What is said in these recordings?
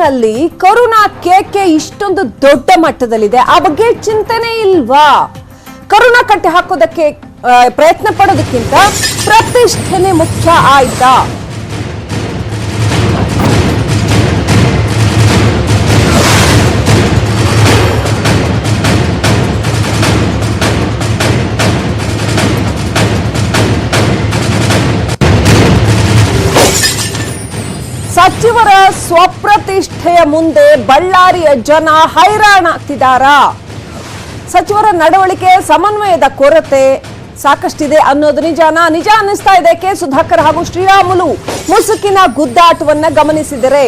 ಜಿಂದಾಲ್ನಲ್ಲಿ corona ಕೇಕೆ ಇಷ್ಟೊಂದು ದೊಡ್ಡ ಮಟ್ಟದಲ್ಲಿದೆ. ಆ ಬಗ್ಗೆ ಚಿಂತನೆ ಇಲ್ವಾ? ಕೊರೋನಾ ಕಟ್ಟೆ ಹಾಕೋದಕ್ಕೆ ಪ್ರಯತ್ನ ಪಡೋದಕ್ಕಿಂತ ಪ್ರತಿಷ್ಠೆನೆ ಮುಖ್ಯ ಆಯ್ತಾ? ಸಚಿವರ ಸ್ವಪ್ರತಿಷ್ಠೆಯ ಮುಂದೆ ಬಳ್ಳಾರಿಯ ಜನ ಹೈರಾಣಾಗ್ತಿದ್ದಾರಾ? ಸಚಿವರ ನಡವಳಿಕೆ, ಸಮನ್ವಯದ ಕೊರತೆ ಸಾಕಷ್ಟಿದೆ ಅನ್ನೋದು ನಿಜಾನ? ನಿಜ ಅನ್ನಿಸ್ತಾ ಇದೆ ಕೆ ಸುಧಾಕರ್ ಹಾಗೂ ಶ್ರೀರಾಮುಲು ಮುಸುಕಿನ ಗುದ್ದಾಟವನ್ನ ಗಮನಿಸಿದರೆ.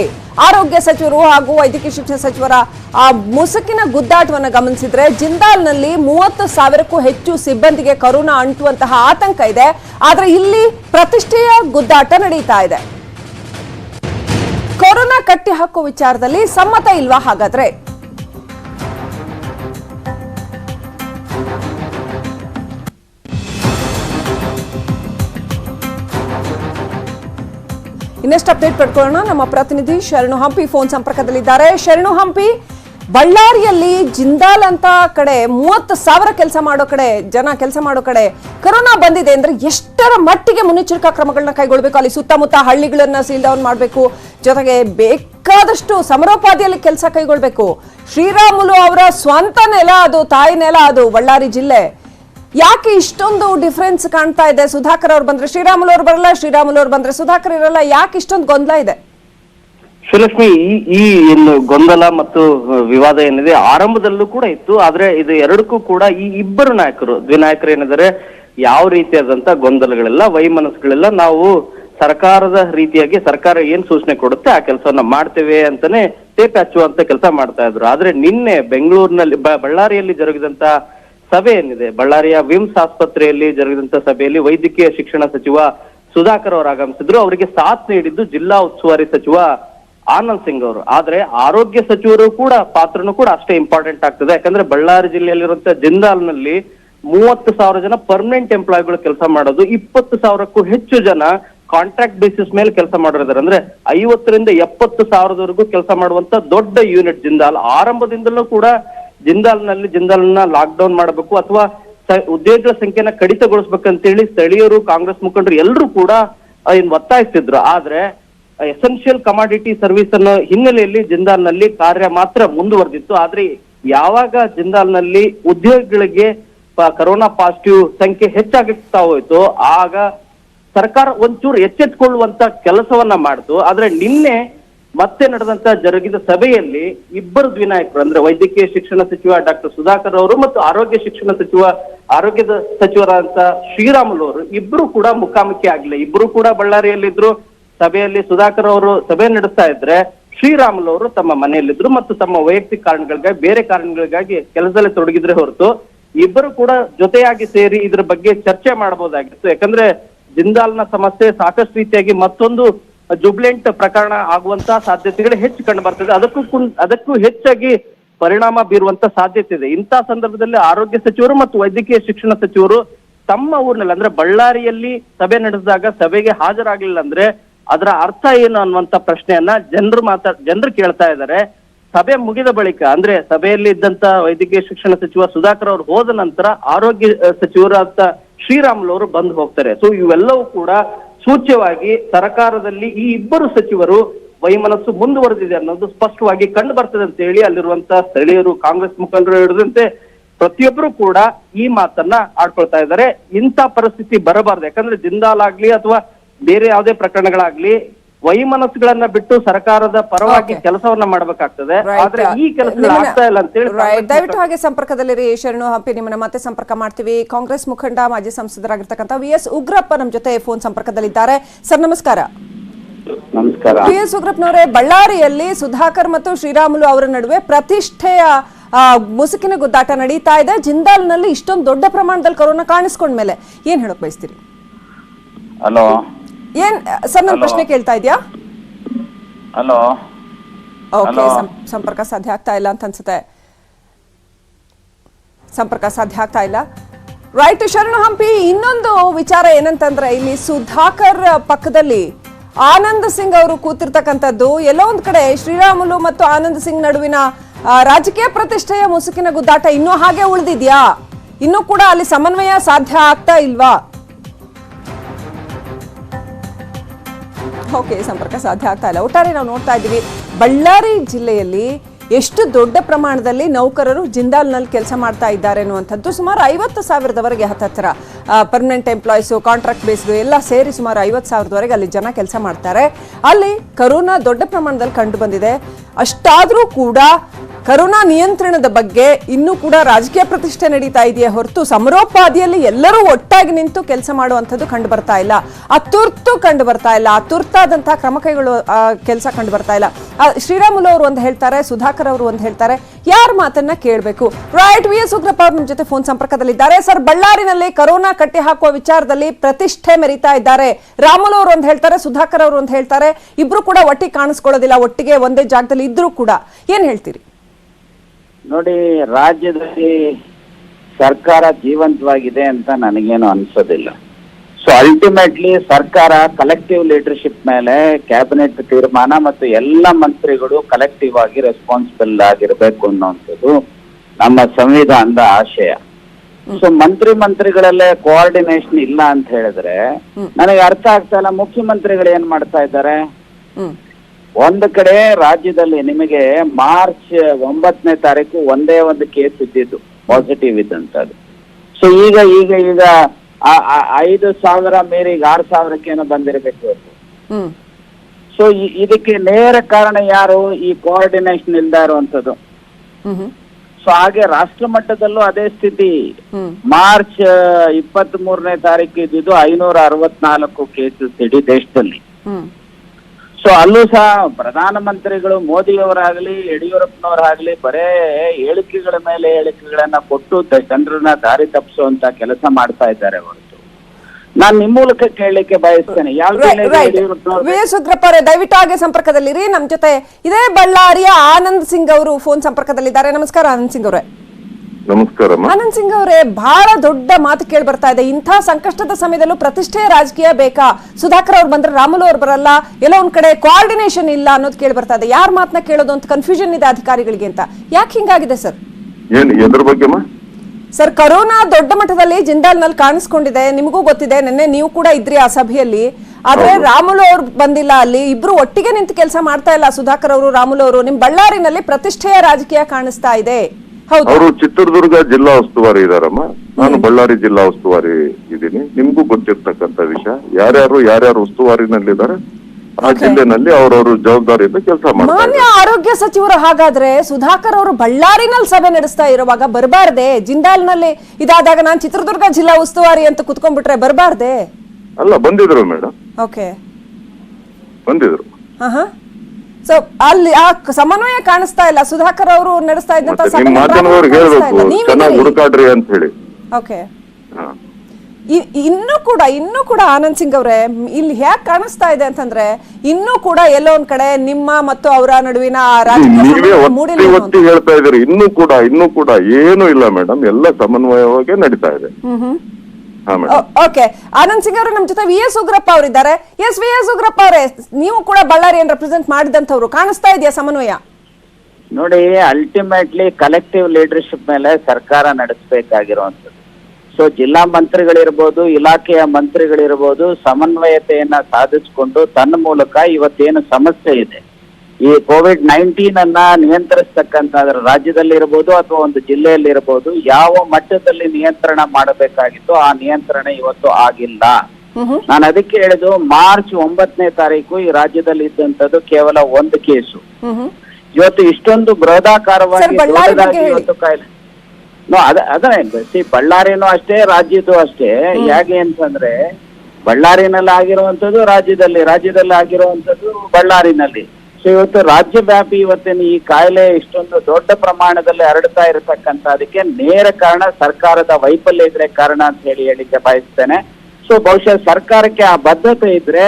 ಆರೋಗ್ಯ ಸಚಿವರು ಹಾಗೂ ವೈದ್ಯಕೀಯ ಶಿಕ್ಷಣ ಸಚಿವರ, ಆ ಮುಸುಕಿನ ಗುದ್ದಾಟವನ್ನು ಗಮನಿಸಿದ್ರೆ ಜಿಂದಾಲ್ನಲ್ಲಿ ಮೂವತ್ತು ಸಾವಿರಕ್ಕೂ ಹೆಚ್ಚು ಸಿಬ್ಬಂದಿಗೆ ಕರೋನಾ ಅಂಟುವಂತಹ ಆತಂಕ ಇದೆ. ಆದರೆ ಇಲ್ಲಿ ಪ್ರತಿಷ್ಠೆಯ ಗುದ್ದಾಟ ನಡೀತಾ ಇದೆ. ಕಟ್ಟಿ ಹಾಕೋ ವಿಚಾರದಲ್ಲಿ ಸಮ್ಮತ ಇಲ್ವಾ ಹಾಗಾದ್ರೆ? ಇನ್ನೆಷ್ಟು ಅಪ್ಡೇಟ್ ಪಡ್ಕೊಳ್ಳೋಣ. ನಮ್ಮ ಪ್ರತಿನಿಧಿ ಶರಣು ಹಂಪಿ ಫೋನ್ ಸಂಪರ್ಕದಲ್ಲಿದ್ದಾರೆ. ಶರಣು ಹಂಪಿ ಬಳ್ಳಾರಿಯಲ್ಲಿ ಜಿಂದಾಲ್ ಅಂತ ಕಡೆ ಮೂವತ್ತು ಸಾವಿರ ಕೆಲಸ ಮಾಡೋ ಕಡೆ, ಜನ ಕೆಲಸ ಮಾಡೋ ಕಡೆ ಕೊರೋನಾ ಬಂದಿದೆ ಅಂದ್ರೆ ಎಷ್ಟರ ಮಟ್ಟಿಗೆ ಮುನ್ನೆಚ್ಚರಿಕಾ ಕ್ರಮಗಳನ್ನ ಕೈಗೊಳ್ಬೇಕು? ಅಲ್ಲಿ ಸುತ್ತಮುತ್ತ ಹಳ್ಳಿಗಳನ್ನ ಸೀಲ್ ಡೌನ್ ಮಾಡಬೇಕು. ಜೊತೆಗೆ ಬೇಕಾದಷ್ಟು ಸಮರೋಪಾದಿಯಲ್ಲಿ ಕೆಲಸ ಕೈಗೊಳ್ಬೇಕು. ಶ್ರೀರಾಮುಲು ಅವರ ಸ್ವಂತ ನೆಲ ಅದು, ತಾಯಿ ನೆಲ ಅದು, ಬಳ್ಳಾರಿ ಜಿಲ್ಲೆ. ಯಾಕೆ ಇಷ್ಟೊಂದು ಡಿಫ್ರೆನ್ಸ್ ಕಾಣ್ತಾ ಇದೆ? ಸುಧಾಕರ್ ಅವ್ರು ಬಂದ್ರೆ ಶ್ರೀರಾಮುಲು ಅವ್ರು ಬರಲ್ಲ, ಶ್ರೀರಾಮುಲು ಅವ್ರು ಬಂದ್ರೆ ಸುಧಾಕರ್ ಇರಲ್ಲ. ಯಾಕೆ ಇಷ್ಟೊಂದು ಗೊಂದಲ ಇದೆ? ಶ್ರೀಲಕ್ಷ್ಮಿ ಈ ಈ ಏನು ಗೊಂದಲ ಮತ್ತು ವಿವಾದ ಏನಿದೆ, ಆರಂಭದಲ್ಲೂ ಕೂಡ ಇತ್ತು. ಆದ್ರೆ ಇದು ಎರಡಕ್ಕೂ ಕೂಡ ಈ ಇಬ್ಬರು ನಾಯಕರು, ದ್ವಿನಾಯಕರು ಏನಿದ್ದಾರೆ, ಯಾವ ರೀತಿಯಾದಂತ ಗೊಂದಲಗಳೆಲ್ಲ, ವೈಮನಸ್ಸುಗಳೆಲ್ಲ ನಾವು ಸರ್ಕಾರದ ರೀತಿಯಾಗಿ ಸರ್ಕಾರ ಏನ್ ಸೂಚನೆ ಕೊಡುತ್ತೆ, ಆ ಕೆಲಸವನ್ನ ಮಾಡ್ತೇವೆ ಅಂತಾನೆ ಟೇಪ್ ಹಚ್ಚುವಂತ ಕೆಲಸ ಮಾಡ್ತಾ ಇದ್ರು. ಆದ್ರೆ ನಿನ್ನೆ ಬೆಂಗಳೂರಿನಲ್ಲಿ ಬಳ್ಳಾರಿಯಲ್ಲಿ ಜರುಗಿದಂತ ಸಭೆ ಏನಿದೆ, ಬಳ್ಳಾರಿಯ ವಿಮ್ಸ್ ಆಸ್ಪತ್ರೆಯಲ್ಲಿ ಜರುಗಿದಂತ ಸಭೆಯಲ್ಲಿ ವೈದ್ಯಕೀಯ ಶಿಕ್ಷಣ ಸಚಿವ ಸುಧಾಕರ್ ಅವರು ಆಗಮಿಸಿದ್ರು. ಅವರಿಗೆ ಸಾಥ್ ನೀಡಿದ್ದು ಜಿಲ್ಲಾ ಉಸ್ತುವಾರಿ ಸಚಿವ ಆನಂದ್ ಸಿಂಗ್ ಅವರು. ಆದ್ರೆ ಆರೋಗ್ಯ ಸಚಿವರು ಕೂಡ ಪಾತ್ರನೂ ಕೂಡ ಅಷ್ಟೇ ಇಂಪಾರ್ಟೆಂಟ್ ಆಗ್ತದೆ. ಯಾಕಂದ್ರೆ ಬಳ್ಳಾರಿ ಜಿಲ್ಲೆಯಲ್ಲಿರುವಂತ ಜಿಂದಾಲ್ನಲ್ಲಿ ಮೂವತ್ತು ಸಾವಿರ ಜನ ಪರ್ಮನೆಂಟ್ ಎಂಪ್ಲಾಯ್ಗಳು ಕೆಲಸ ಮಾಡೋದು, ಇಪ್ಪತ್ತು ಸಾವಿರಕ್ಕೂ ಹೆಚ್ಚು ಜನ ಕಾಂಟ್ರಾಕ್ಟ್ ಬೇಸಿಸ್ ಮೇಲೆ ಕೆಲಸ ಮಾಡೋರಿದ್ದಾರೆ ಅಂದ್ರೆ ಐವತ್ತರಿಂದ ಎಪ್ಪತ್ತು ಸಾವಿರದವರೆಗೂ ಕೆಲಸ ಮಾಡುವಂತ ದೊಡ್ಡ ಯೂನಿಟ್ ಜಿಂದಾಲ್. ಆರಂಭದಿಂದಲೂ ಕೂಡ ಜಿಂದಾಲ್ನಲ್ಲಿ, ಜಿಂದಾಲ್ನ ಲಾಕ್ ಡೌನ್ ಮಾಡಬೇಕು ಅಥವಾ ಉದ್ಯೋಗಗಳ ಸಂಖ್ಯೆನ ಕಡಿತಗೊಳಿಸ್ಬೇಕಂತೇಳಿ ಸ್ಥಳೀಯರು, ಕಾಂಗ್ರೆಸ್ ಮುಖಂಡರು ಎಲ್ಲರೂ ಕೂಡ ಇನ್ ಒತ್ತಾಯಿಸ್ತಿದ್ರು. ಆದ್ರೆ ಎಸೆನ್ಷಿಯಲ್ ಕಮಾಡಿಟಿ ಸರ್ವಿಸ್ ಅನ್ನೋ ಹಿನ್ನೆಲೆಯಲ್ಲಿ ಜಿಂದಾಲ್ನಲ್ಲಿ ಕಾರ್ಯ ಮಾತ್ರ ಮುಂದುವರೆದಿತ್ತು. ಆದ್ರೆ ಯಾವಾಗ ಜಿಂದಾಲ್ನಲ್ಲಿ ಉದ್ಯೋಗಿಗಳಿಗೆ ಪ- ಕರೋನಾ ಪಾಸಿಟಿವ್ ಸಂಖ್ಯೆ ಹೆಚ್ಚಾಗುತ್ತಾ ಹೋಯ್ತು, ಆಗ ಸರ್ಕಾರ ಒಂಚೂರು ಎಚ್ಚೆತ್ಕೊಳ್ಳುವಂತ ಕೆಲಸವನ್ನ ಮಾಡ್ತು. ಆದ್ರೆ ನಿನ್ನೆ ಮತ್ತೆ ನಡೆದಂತ ಜರುಗಿದ ಸಭೆಯಲ್ಲಿ ಇಬ್ಬರು ದ್ವಿನಾಯಕರು, ಅಂದ್ರೆ ವೈದ್ಯಕೀಯ ಶಿಕ್ಷಣ ಸಚಿವ ಡಾಕ್ಟರ್ ಸುಧಾಕರ್ ಅವರು ಮತ್ತು ಆರೋಗ್ಯ ಶಿಕ್ಷಣ ಸಚಿವ, ಆರೋಗ್ಯದ ಸಚಿವರಾದಂತ ಶ್ರೀರಾಮುಲು ಅವರು ಇಬ್ರು ಕೂಡ ಮುಖಾಮುಖಿ ಆಗಲಿಲ್ಲ. ಇಬ್ರು ಕೂಡ ಬಳ್ಳಾರಿಯಲ್ಲಿದ್ರು. ಸಭೆಯಲ್ಲಿ ಸುಧಾಕರ್ ಅವರು ಸಭೆ ನಡೆಸ್ತಾ ಇದ್ರೆ ಶ್ರೀರಾಮುಲು ಅವರು ತಮ್ಮ ಮನೆಯಲ್ಲಿದ್ರು ಮತ್ತು ತಮ್ಮ ವೈಯಕ್ತಿಕ ಕಾರಣಗಳಿಗಾಗಿ, ಬೇರೆ ಕಾರಣಗಳಿಗಾಗಿ ಕೆಲಸದಲ್ಲಿ ತೊಡಗಿದ್ರೆ ಹೊರತು ಇಬ್ಬರು ಕೂಡ ಜೊತೆಯಾಗಿ ಸೇರಿ ಇದ್ರ ಬಗ್ಗೆ ಚರ್ಚೆ ಮಾಡಬಹುದಾಗಿತ್ತು. ಯಾಕಂದ್ರೆ ಜಿಂದಾಲ್ನ ಸಮಸ್ಯೆ ಸಾಕಷ್ಟು ರೀತಿಯಾಗಿ ಮತ್ತೊಂದು ಜುಬ್ಲೆಂಟ್ ಪ್ರಕರಣ ಆಗುವಂತ ಸಾಧ್ಯತೆಗಳು ಹೆಚ್ಚು ಕಂಡು ಬರ್ತದೆ. ಅದಕ್ಕೂ ಅದಕ್ಕೂ ಹೆಚ್ಚಾಗಿ ಪರಿಣಾಮ ಬೀರುವಂತ ಸಾಧ್ಯತೆ ಇದೆ. ಇಂತಹ ಸಂದರ್ಭದಲ್ಲಿ ಆರೋಗ್ಯ ಸಚಿವರು ಮತ್ತು ವೈದ್ಯಕೀಯ ಶಿಕ್ಷಣ ಸಚಿವರು ತಮ್ಮ ಊರಿನಲ್ಲಿ, ಅಂದ್ರೆ ಬಳ್ಳಾರಿಯಲ್ಲಿ ಸಭೆ ನಡೆಸಿದಾಗ ಸಭೆಗೆ ಹಾಜರಾಗಲಿಲ್ಲ ಅಂದ್ರೆ ಅದರ ಅರ್ಥ ಏನು ಅನ್ನುವಂತ ಪ್ರಶ್ನೆಯನ್ನ ಜನರು ಮಾತಾ, ಜನರು ಕೇಳ್ತಾ ಇದ್ದಾರೆ. ಸಭೆ ಮುಗಿದ ಬಳಿಕ, ಅಂದ್ರೆ ಸಭೆಯಲ್ಲಿ ಇದ್ದಂತ ವೈದ್ಯಕೀಯ ಶಿಕ್ಷಣ ಸಚಿವ ಸುಧಾಕರ್ ಅವರು ಹೋದ ನಂತರ ಆರೋಗ್ಯ ಸಚಿವರಾದ ಶ್ರೀರಾಮುಲು ಅವರು ಬಂದು ಹೋಗ್ತಾರೆ. ಸೊ ಇವೆಲ್ಲವೂ ಕೂಡ ಸೂಚ್ಯವಾಗಿ ಸರ್ಕಾರದಲ್ಲಿ ಈ ಇಬ್ಬರು ಸಚಿವರು ವೈಮನಸ್ಸು ಮುಂದುವರೆದಿದೆ ಅನ್ನೋದು ಸ್ಪಷ್ಟವಾಗಿ ಕಂಡು ಬರ್ತದೆ ಅಂತ ಹೇಳಿ ಅಲ್ಲಿರುವಂತ ಸ್ಥಳೀಯರು, ಕಾಂಗ್ರೆಸ್ ಮುಖಂಡರು ಹಿಡಿದಂತೆ ಪ್ರತಿಯೊಬ್ಬರು ಕೂಡ ಈ ಮಾತನ್ನ ಆಡ್ಕೊಳ್ತಾ ಇದ್ದಾರೆ. ಇಂಥ ಪರಿಸ್ಥಿತಿ ಬರಬಾರ್ದು. ಯಾಕಂದ್ರೆ ಜಿಂದಾಲ್ ಆಗ್ಲಿ ಅಥವಾ ಬೇರೆ ಯಾವುದೇ ಪ್ರಕರಣಗಳಾಗ್ಲಿ ವೈಮನಸ್ಸುಗಳನ್ನ ಬಿಟ್ಟು ಸರ್ಕಾರದ ಪರವಾಗಿ ಕೆಲಸವನ್ನ ಮಾಡಬೇಕಾಗ್ತದೆ. ಆದ್ರೆ ಈ ಕೆಲಸ ನಿಮ್ಮನ್ನ- ಆಗ್ತಾ ಇಲ್ಲ ಅಂತ ಹೇಳಿ ದಯವಿಟ್ಟು ಹಾಗೆ ಸಂಪರ್ಕದಲ್ಲಿರಿ ಶರಣು ಹಂಪಿ ನಿಮ್ಮನ್ನ ಮತ್ತೆ ಸಂಪರ್ಕ ಮಾಡ್ತೀವಿ. ಕಾಂಗ್ರೆಸ್ ಮುಖಂಡ ಮಾಜಿ ಸಂಸದರಾಗಿರ್ತಕ್ಕಂಥ ವಿ ಎಸ್ ಉಗ್ರಪ್ಪ ನಮ್ಮ ಜೊತೆ ಫೋನ್ ಸಂಪರ್ಕದಲ್ಲಿದ್ದಾರೆ. ಸರ್ ನಮಸ್ಕಾರ. ನಮಸ್ಕಾರ. ವಿ ಎಸ್ ಉಗ್ರಪ್ಪನವರೇ ಬಳ್ಳಾರಿಯಲ್ಲಿ ಸುಧಾಕರ್ ಮತ್ತು ಶ್ರೀರಾಮುಲು ಅವರ ನಡುವೆ ಪ್ರತಿಷ್ಠೆಯ ಮುಸುಕಿನ ಗುದ್ದಾಟ ನಡೀತಾ ಇದೆ. ಜಿಂದಾಲ್ನಲ್ಲಿ ಇಷ್ಟೊಂದು ದೊಡ್ಡ ಪ್ರಮಾಣದಲ್ಲಿ ಕೊರೋನಾ ಕಾಣಿಸ್ಕೊಂಡ್ಮೇಲೆ ಏನ್ ಹೇಳಕ್ ಬಯಸ್ತೀರಿ? ಹಲೋ. ಏನ್ ಸರ್ ನನ್ನ ಪ್ರಶ್ನೆ ಕೇಳ್ತಾ ಇದೆಯಾ? ಹಲೋ ಓಕೆ ಸಂಪರ್ಕ ಸಾಧ್ಯ ಆಗ್ತಾ ಇಲ್ಲ ಅಂತ ಅನ್ಸುತ್ತೆ. ಸಂಪರ್ಕ ಸಾಧ್ಯ ಆಗ್ತಾ ಇಲ್ಲ. ರೈಟ್ ಶರಣು ಹಂಪಿ ಇನ್ನೊಂದು ವಿಚಾರ ಏನಂತಂದ್ರೆ ಇಲ್ಲಿ ಸುಧಾಕರ್ ಪಕ್ಕದಲ್ಲಿ ಆನಂದ್ ಸಿಂಗ್ ಅವರು ಕೂತಿರ್ತಕ್ಕಂಥದ್ದು. ಎಲ್ಲೋ ಒಂದ್ ಕಡೆ ಶ್ರೀರಾಮುಲು ಮತ್ತು ಆನಂದ್ ಸಿಂಗ್ ನಡುವಿನ ರಾಜಕೀಯ ಪ್ರತಿಷ್ಠೆಯ ಮುಸುಕಿನ ಗುದ್ದಾಟ ಇನ್ನೂ ಹಾಗೆ ಉಳಿದಿದ್ಯಾ? ಇನ್ನೂ ಕೂಡ ಅಲ್ಲಿ ಸಮನ್ವಯ ಸಾಧ್ಯ ಆಗ್ತಾ ಇಲ್ವಾ? ಓಕೆ ಸಂಪರ್ಕ ಸಾಧ್ಯ ಆಗ್ತಾ ಇಲ್ಲ. ಒಟ್ಟಾರೆ ನಾವು ನೋಡ್ತಾ ಇದ್ದೀವಿ, ಬಳ್ಳಾರಿ ಜಿಲ್ಲೆಯಲ್ಲಿ ಎಷ್ಟು ದೊಡ್ಡ ಪ್ರಮಾಣದಲ್ಲಿ ನೌಕರರು ಜಿಂದಾಲ್ನಲ್ಲಿ ಕೆಲಸ ಮಾಡ್ತಾ ಇದ್ದಾರೆ ಅನ್ನುವಂಥದ್ದು ಸುಮಾರು ಐವತ್ತು ಸಾವಿರದವರೆಗೆ ಹತ್ತತ್ರ. ಪರ್ಮನೆಂಟ್ ಎಂಪ್ಲಾಯೀಸು ಕಾಂಟ್ರಾಕ್ಟ್ ಬೇಸ್ಡು ಎಲ್ಲ ಸೇರಿ ಸುಮಾರು ಐವತ್ತು ಸಾವಿರದವರೆಗೆ ಅಲ್ಲಿ ಜನ ಕೆಲಸ ಮಾಡ್ತಾರೆ. ಅಲ್ಲಿ ಕರೋನಾ ದೊಡ್ಡ ಪ್ರಮಾಣದಲ್ಲಿ ಕಂಡು ಬಂದಿದೆ. ಅಷ್ಟಾದರೂ ಕೂಡ ಕರೋನಾ ನಿಯಂತ್ರಣದ ಬಗ್ಗೆ ಇನ್ನೂ ಕೂಡ ರಾಜಕೀಯ ಪ್ರತಿಷ್ಠೆ ನಡೀತಾ ಇದೆಯೇ ಹೊರತು ಸಮರೋಪಾದಿಯಲ್ಲಿ ಎಲ್ಲರೂ ಒಟ್ಟಾಗಿ ನಿಂತು ಕೆಲಸ ಮಾಡುವಂಥದ್ದು ಕಂಡು ಬರ್ತಾ ಇಲ್ಲ. ಆ ತುರ್ತು ಕಂಡು ಬರ್ತಾ ಇಲ್ಲ. ಆ ತುರ್ತಾದಂತಹ ಕ್ರಮ ಕೈಗಳು ಕೆಲಸ ಕಂಡು ಬರ್ತಾ ಇಲ್ಲ ಶ್ರೀರಾಮುಲು ಅವರು ಒಂದು ಹೇಳ್ತಾರೆ, ಸುಧಾಕರ್ ಅವರು ಒಂದು ಹೇಳ್ತಾರೆ, ಯಾರ ಮಾತನ್ನ ಕೇಳಬೇಕು? ರೈಟ್ ವಿ ಎಸ್ ಉಗ್ರಪ್ಪ ಅವ್ರ ನಮ್ಮ ಜೊತೆ ಫೋನ್ ಸಂಪರ್ಕದಲ್ಲಿದ್ದಾರೆ. ಸರ್, ಬಳ್ಳಾರಿನಲ್ಲಿ ಕರೋನಾ ಕಟ್ಟಿ ಹಾಕುವ ವಿಚಾರದಲ್ಲಿ ಪ್ರತಿಷ್ಠೆ ಮೆರೀತಾ ಇದ್ದಾರೆ. ರಾಮುಲು ಅವರು ಒಂದು ಹೇಳ್ತಾರೆ, ಸುಧಾಕರ್ ಅವರು ಒಂದು ಹೇಳ್ತಾರೆ, ಇಬ್ರು ಕೂಡ ಒಟ್ಟಿಗೆ ಕಾಣಿಸ್ಕೊಳ್ಳೋದಿಲ್ಲ, ಒಟ್ಟಿಗೆ ಒಂದೇ ಜಾಗದಲ್ಲಿ ಇದ್ರೂ ಕೂಡ. ಏನ್ ಹೇಳ್ತೀರಿ? ನೋಡಿ ರಾಜ್ಯದಲ್ಲಿ ಸರ್ಕಾರ ಜೀವಂತವಾಗಿದೆ ಅಂತ ನನಗೇನು ಅನ್ಸೋದಿಲ್ಲ. ಸೊ ಅಲ್ಟಿಮೇಟ್ಲಿ ಸರ್ಕಾರ ಕಲೆಕ್ಟಿವ್ ಲೀಡರ್ಶಿಪ್ ಮೇಲೆ ಕ್ಯಾಬಿನೆಟ್ ತೀರ್ಮಾನ ಮತ್ತು ಎಲ್ಲ ಮಂತ್ರಿಗಳು ಕಲೆಕ್ಟಿವ್ ಆಗಿ ರೆಸ್ಪಾನ್ಸಿಬಲ್ ಆಗಿರ್ಬೇಕು ಅನ್ನೋಂಥದ್ದು ನಮ್ಮ ಸಂವಿಧಾನದ ಆಶಯ. ಸೊ ಮಂತ್ರಿ ಮಂತ್ರಿಗಳಲ್ಲೇ ಕೋಆರ್ಡಿನೇಷನ್ ಇಲ್ಲ ಅಂತ ಹೇಳಿದ್ರೆ ನನಗೆ ಅರ್ಥ ಆಗ್ತಾ ಇಲ್ಲ. ಮುಖ್ಯಮಂತ್ರಿಗಳು ಏನ್ ಮಾಡ್ತಾ ಇದ್ದಾರೆ? ಒಂದು ಕಡೆ ರಾಜ್ಯದಲ್ಲಿ ನಿಮಗೆ ಮಾರ್ಚ್ ಒಂಬತ್ತನೇ ತಾರೀಕು ಒಂದೇ ಒಂದು ಕೇಸ್ ಇದ್ದಿದ್ದು ಪಾಸಿಟಿವ್ ಇದ್ದಂತದ್ದು ಸೊ ಈಗ ಈಗ ಈಗ ಐದು ಸಾವಿರ ಮೀರಿ ಈಗ ಆರು ಸಾವಿರಕ್ಕೇನೋ ಬಂದಿರಬೇಕು ಇವತ್ತು ಸೊ ಇದಕ್ಕೆ ನೇರ ಕಾರಣ ಯಾರು? ಈ ಕೋಆರ್ಡಿನೇಷನ್ ಇಲ್ದ ಇರುವಂತದ್ದು ಸೊ ಹಾಗೆ ರಾಷ್ಟ್ರ ಮಟ್ಟದಲ್ಲೂ ಅದೇ ಸ್ಥಿತಿ. ಮಾರ್ಚ್ ಇಪ್ಪತ್ತ್ ಮೂರನೇ ತಾರೀಕು ಇದ್ದಿದ್ದು ಐನೂರ ಅರವತ್ನಾಲ್ಕು ಕೇಸಸ್ ಇಡೀ ದೇಶದಲ್ಲಿ. ಸೊ ಅಲ್ಲೂ ಸಹ ಪ್ರಧಾನಮಂತ್ರಿಗಳು ಮೋದಿಯವರಾಗಲಿ ಯಡಿಯೂರಪ್ಪನವರಾಗಲಿ ಬರೇ ಹೇಳಿಕೆಗಳ ಮೇಲೆ ಹೇಳಿಕೆಗಳನ್ನ ಕೊಟ್ಟು ಜನರನ್ನ ದಾರಿ ತಪ್ಪಿಸುವಂತ ಕೆಲಸ ಮಾಡ್ತಾ ಇದ್ದಾರೆ ಹೊರತು. ನಾನು ನಿಮ್ ಮೂಲಕ ಕೇಳಲಿಕ್ಕೆ ಬಯಸ್ತೇನೆ. ಯಾವ್ದೇ ದಯವಿಟ್ಟಾಗಿ ಸಂಪರ್ಕದಲ್ಲಿ ಅವರೇ ದಯವಿಟ್ಟು ಹಾಗೆ ಸಂಪರ್ಕದಲ್ಲಿರಿ. ನಮ್ ಜೊತೆ ಇದೇ ಬಳ್ಳಾರಿಯ ಆನಂದ್ ಸಿಂಗ್ ಅವರು ಫೋನ್ ಸಂಪರ್ಕದಲ್ಲಿದ್ದಾರೆ. ನಮಸ್ಕಾರ ಆನಂದ್ ಸಿಂಗ್ ಅವರೇ. ನಮಸ್ಕಾರಮ್ಮ ಆನಂದ್ ಸಿಂಗ್ ಅವರೇ ಬಹಳ ದೊಡ್ಡ ಮಾತು ಕೇಳಿ ಬರ್ತಾ ಇದೆ. ಇಂಥ ಸಂಕಷ್ಟದ ಸಮಯದಲ್ಲೂ ಪ್ರತಿಷ್ಠೆಯ ರಾಜಕೀಯ ಬೇಕಾ? ಸುಧಾಕರ್ ಅವ್ರು ಬಂದ್ರೆ ರಾಮುಲು ಅವ್ರು ಬರಲ್ಲ ಎಲ್ಲೋ ಒಂದ್ ಕಡೆ ಕೋಆರ್ಡಿನೇಷನ್ ಇಲ್ಲ ಅನ್ನೋದು ಕೇಳಿ ಬರ್ತಾ ಇದೆ. ಯಾರ ಮಾತನ್ನ ಕೇಳೋದು ಅಂತ ಕನ್ಫ್ಯೂಷನ್ ಇದೆ ಅಧಿಕಾರಿಗಳಿಗೆ ಅಂತ. ಯಾಕೆ ಹಿಂಗಾಗಿದೆ ಸರ್? ಏನ್ ಎದ್ರ ಬಗ್ಗೆಮ್ಮ ಸರ್ ಕರೋನಾ ದೊಡ್ಡ ಮಟ್ಟದಲ್ಲಿ ಜಿಂದಾಲ್ನಲ್ಲಿ ಕಾಣಿಸ್ಕೊಂಡಿದೆ. ನಿಮಗೂ ಗೊತ್ತಿದೆ ನಿನ್ನೆ ನೀವು ಕೂಡ ಇದ್ರಿ ಆ ಸಭೆಯಲ್ಲಿ. ಆದ್ರೆ ರಾಮುಲು ಅವ್ರು ಬಂದಿಲ್ಲ ಅಲ್ಲಿ. ಇಬ್ರು ಒಟ್ಟಿಗೆ ನಿಂತು ಕೆಲಸ ಮಾಡ್ತಾ ಇಲ್ಲ ಸುಧಾಕರ್ ಅವರು ರಾಮುಲು ಅವರು. ನಿಮ್ ಬಳ್ಳಾರಿನಲ್ಲಿ ಪ್ರತಿಷ್ಠೆಯ ರಾಜಕೀಯ ಕಾಣಿಸ್ತಾ ಇದೆ. ಅವರು ಚಿತ್ರದುರ್ಗ ಜಿಲ್ಲಾ ಉಸ್ತುವಾರಿ ಇದಾರಮ್ಮ. ನಾನು ಬಳ್ಳಾರಿ ಜಿಲ್ಲಾ ಉಸ್ತುವಾರಿ ಇದ್ದೀನಿ. ನಿಮ್ಗೂ ಗೊತ್ತಿರ್ತಕ್ಕಂತ ವಿಷಯ. ಯಾರ್ಯಾರು ಯಾರ್ಯಾರು ಉಸ್ತುವಾರಿನಲ್ಲಿದ್ದಾರೆ ಆ ಜಿಲ್ಲೆನಲ್ಲಿ ಅವರವರು ಜವಾಬ್ದಾರಿಯಿಂದ ಕೆಲಸ ಮಾಡ್ತಾರೆ ಮಾನ್ಯ ಆರೋಗ್ಯ ಸಚಿವರು ಹಾಗಾದ್ರೆ ಸುಧಾಕರ್ ಅವರು ಬಳ್ಳಾರಿನಲ್ಲಿ ಸಭೆ ನಡೆಸ್ತಾ ಇರುವಾಗ ಬರಬಾರ್ದೆ? ಜಿಂದಾಲ್ನಲ್ಲಿ ಇದಾದಾಗ ನಾನು ಚಿತ್ರದುರ್ಗ ಜಿಲ್ಲಾ ಉಸ್ತುವಾರಿ ಅಂತ ಕುತ್ಕೊಂಡ್ಬಿಟ್ರೆ ಬರಬಾರ್ದೆ? ಅಲ್ಲ ಬಂದಿದ್ರು ಮೇಡಮ್ ಓಕೆ ಬಂದಿದ್ರು. ಹಾ ಸೊ ಅಲ್ಲಿ ಆ ಸಮನ್ವಯ ಕಾಣಿಸ್ತಾ ಇಲ್ಲ. ಸುಧಾಕರ್ ಅವರು ನಡೆಸ್ತಾ ಇದ್ದಂತ ಓಕೆ. ಇನ್ನೂ ಕೂಡ ಇನ್ನೂ ಕೂಡ ಆನಂದ್ ಸಿಂಗ್ ಅವ್ರೆ ಇಲ್ಲಿ ಹೇಗ್ ಕಾಣಿಸ್ತಾ ಇದೆ ಅಂತಂದ್ರೆ ಇನ್ನೂ ಕೂಡ ಎಲ್ಲೋ ಒಂದ್ ಕಡೆ ನಿಮ್ಮ ಮತ್ತು ಅವರ ನಡುವಿನ ರಾಜಕೀಯ ಹೇಳ್ತಾ ಇದ್ದೀರಿ. ಇನ್ನೂ ಕೂಡ ಇನ್ನೂ ಕೂಡ ಏನೂ ಇಲ್ಲ ಮೇಡಮ್. ಎಲ್ಲ ಸಮನ್ವಯವಾಗಿ ನಡೀತಾ ಇದೆ. ಓಕೆ ಆನಂದ್ ಸಿಂಗ್ ಅವರು ನಮ್ಮ ಜೊತೆ ವಿ ಎಸ್ ಉಗ್ರಪ್ಪ ಅವರಿದ್ದಾರೆ. ಎಸ್ ವಿ ಎಸ್ ಉಗ್ರಪ್ಪ ಅವರೇ ನೀವು ಕೂಡ ಬಳ್ಳಾರಿಯನ್ನು ರೆಪ್ರೆಸೆಂಟ್ ಮಾಡಿದಂತವ್ರು ಕಾಣಿಸ್ತಾ ಇದೆಯಾ ಸಮನ್ವಯ? ನೋಡಿ ಅಲ್ಟಿಮೇಟ್ಲಿ ಕಲೆಕ್ಟಿವ್ ಲೀಡರ್ಶಿಪ್ ಮೇಲೆ ಸರ್ಕಾರ ನಡೆಸಬೇಕಾಗಿರುವಂಥದ್ದು ಸೊ ಜಿಲ್ಲಾ ಮಂತ್ರಿಗಳಿರ್ಬೋದು ಇಲಾಖೆಯ ಮಂತ್ರಿಗಳಿರ್ಬೋದು ಸಮನ್ವಯತೆಯನ್ನ ಸಾಧಿಸಿಕೊಂಡು ತನ್ನ ಮೂಲಕ ಇವತ್ತೇನು ಸಮಸ್ಯೆ ಇದೆ ಈ ಕೋವಿಡ್ ನೈನ್ಟೀನ್ ಅನ್ನ ನಿಯಂತ್ರಿಸತಕ್ಕಂತ ಅದರ ರಾಜ್ಯದಲ್ಲಿ ಇರಬಹುದು ಅಥವಾ ಒಂದು ಜಿಲ್ಲೆಯಲ್ಲಿ ಇರಬಹುದು ಯಾವ ಮಟ್ಟದಲ್ಲಿ ನಿಯಂತ್ರಣ ಮಾಡಬೇಕಾಗಿತ್ತು ಆ ನಿಯಂತ್ರಣ ಇವತ್ತು ಆಗಿಲ್ಲ. ನಾನು ಅದಕ್ಕೆ ಹೇಳಿದ್ದು ಮಾರ್ಚ್ ಒಂಬತ್ತನೇ ತಾರೀಕು ಈ ರಾಜ್ಯದಲ್ಲಿ ಇದ್ದಂತದ್ದು ಕೇವಲ ಒಂದು ಕೇಸು. ಇವತ್ತು ಇಷ್ಟೊಂದು ಬೃಹದಾಕಾರವಾಗಿ ದೊಡ್ಡದಾಗಿ ಇವತ್ತು ಕಾಯಿಲೆ ಅದ ಅದನ್ನೇ ಸಿ ಬಳ್ಳಾರಿನೂ ಅಷ್ಟೇ ರಾಜ್ಯದ್ದು ಅಷ್ಟೇ. ಹೇಗೆ ಅಂತಂದ್ರೆ ಬಳ್ಳಾರಿನಲ್ಲಿ ಆಗಿರುವಂತದ್ದು ರಾಜ್ಯದಲ್ಲಿ ರಾಜ್ಯದಲ್ಲಿ ಆಗಿರುವಂತದ್ದು ಬಳ್ಳಾರಿನಲ್ಲಿ. ಸೊ ಇವತ್ತು ರಾಜ್ಯ ವ್ಯಾಪಿ ಇವತ್ತಿನ ಈ ಕಾಯಿಲೆ ಇಷ್ಟೊಂದು ದೊಡ್ಡ ಪ್ರಮಾಣದಲ್ಲಿ ಹರಡ್ತಾ ಇರತಕ್ಕಂತ ಅದಕ್ಕೆ ನೇರ ಕಾರಣ ಸರ್ಕಾರದ ವೈಫಲ್ಯ ಇದ್ರೆ ಕಾರಣ ಅಂತ ಹೇಳಿ ಹೇಳಿಕ್ಕೆ ಬಯಸ್ತೇನೆ. ಸೊ ಬಹುಶಃ ಸರ್ಕಾರಕ್ಕೆ ಆ ಬದ್ಧತೆ ಇದ್ರೆ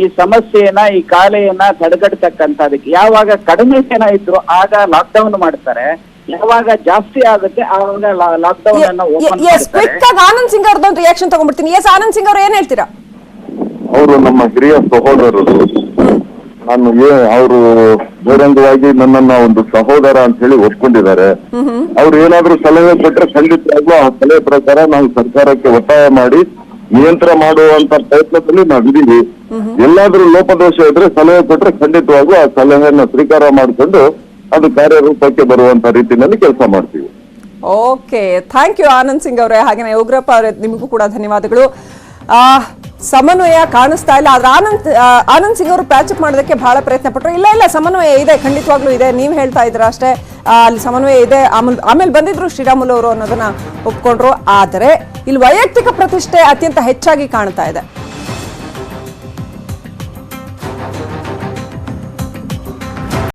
ಈ ಸಮಸ್ಯೆಯನ್ನ ಈ ಕಾಯಿಲೆಯನ್ನ ತಡೆಗಟ್ಟತಕ್ಕಂಥದಕ್ಕೆ ಯಾವಾಗ ಕಡಿಮೆ ಜನ ಇದ್ರು ಆಗ ಲಾಕ್ಡೌನ್ ಮಾಡ್ತಾರೆ. ಯಾವಾಗ ಜಾಸ್ತಿ ಆಗುತ್ತೆ ಆವಾಗ ಲಾಕ್ಡೌನ್ ಅನ್ನ ಓಪನ್ ಆನಂದ್ ಸಿಂಗ್ ಅವ್ರದ್ದು ರಿಯಾಕ್ಷನ್ ತಗೊಂಡ್ಬಿಡ್ತೀನಿ. ಎಸ್ ಆನಂದ್ ಸಿಂಗ್ ಅವ್ರು ಏನ್ ಹೇಳ್ತೀರಾ? ಅವ್ರು ಅವರು ನಮ್ಮ ಹಿರಿಯ ಸಹೋದರರು. ನಾನು ಅವರು ಬಹಿರಂಗವಾಗಿ ನನ್ನನ್ನ ಒಂದು ಸಹೋದರ ಅಂತ ಹೇಳಿ ಒಪ್ಕೊಂಡಿದ್ದಾರೆ. ಅವ್ರು ಏನಾದ್ರೂ ಸಲಹೆ ಕೊಟ್ರೆ ಖಂಡಿತವಾಗ್ಲೂ ಆ ಸಲಹೆ ಪ್ರಕಾರ ನಾವು ಸರ್ಕಾರಕ್ಕೆ ಒತ್ತಾಯ ಮಾಡಿ ನಿಯಂತ್ರಣ ಮಾಡುವಂತ ಪ್ರಯತ್ನದಲ್ಲಿ ನಾವಿದ್ದೀವಿ. ಎಲ್ಲಾದ್ರೂ ಲೋಪದೋಷ ಇದ್ರೆ ಸಲಹೆ ಕೊಟ್ರೆ ಖಂಡಿತವಾಗ್ಲೂ ಆ ಸಲಹೆಯನ್ನ ಸ್ವೀಕಾರ ಮಾಡಿಕೊಂಡು ಅದು ಕಾರ್ಯರೂಪಕ್ಕೆ ಬರುವಂತ ರೀತಿಯಲ್ಲಿ ಕೆಲಸ ಮಾಡ್ತೀವಿ. Okay thank you Anand Singh ಅವರೇ ಹಾಗೆ ಉಗ್ರಪ್ಪ ಅವರೇ ನಿಮಗೂ ಕೂಡ ಧನ್ಯವಾದಗಳು. ಆ, ಸಮನ್ವಯ ಕಾಣಿಸ್ತಾ ಇಲ್ಲ. ಆದ್ರೆ ಆನಂದ್ ಆನಂದ್ ಸಿಂಗ್ ಅವರು ಪ್ಯಾಚಪ್ ಮಾಡೋದಕ್ಕೆ ಬಹಳ ಪ್ರಯತ್ನ ಪಟ್ಟರು ಇಲ್ಲ ಇಲ್ಲ, ಸಮನ್ವಯ ಇದೆ, ಖಂಡಿತವಾಗ್ಲೂ ಇದೆ. ನೀವು ಹೇಳ್ತಾ ಇದ್ರ ಅಷ್ಟೇ. ಅಲ್ಲಿ ಸಮನ್ವಯ ಇದೆ. ಆಮೇಲೆ ಆಮೇಲೆ ಬಂದಿದ್ರು ಶ್ರೀರಾಮುಲು ಅವರು ಅನ್ನೋದನ್ನ ಒಪ್ಕೊಂಡ್ರು. ಆದರೆ, ಇಲ್ಲಿ ವೈಯಕ್ತಿಕ ಪ್ರತಿಷ್ಠೆ ಅತ್ಯಂತ ಹೆಚ್ಚಾಗಿ ಕಾಣ್ತಾ ಇದೆ.